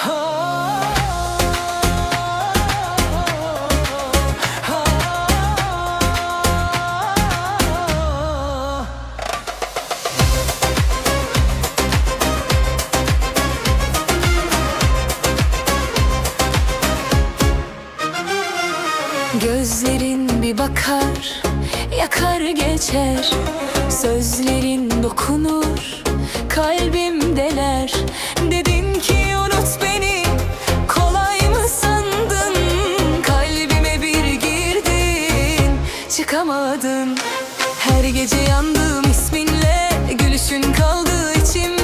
Gözlerin bir bakar, yakar geçer. Sözlerin dokunur, kalbim unutamadın Her gece yandım isminle Gülüşün kaldı içimde.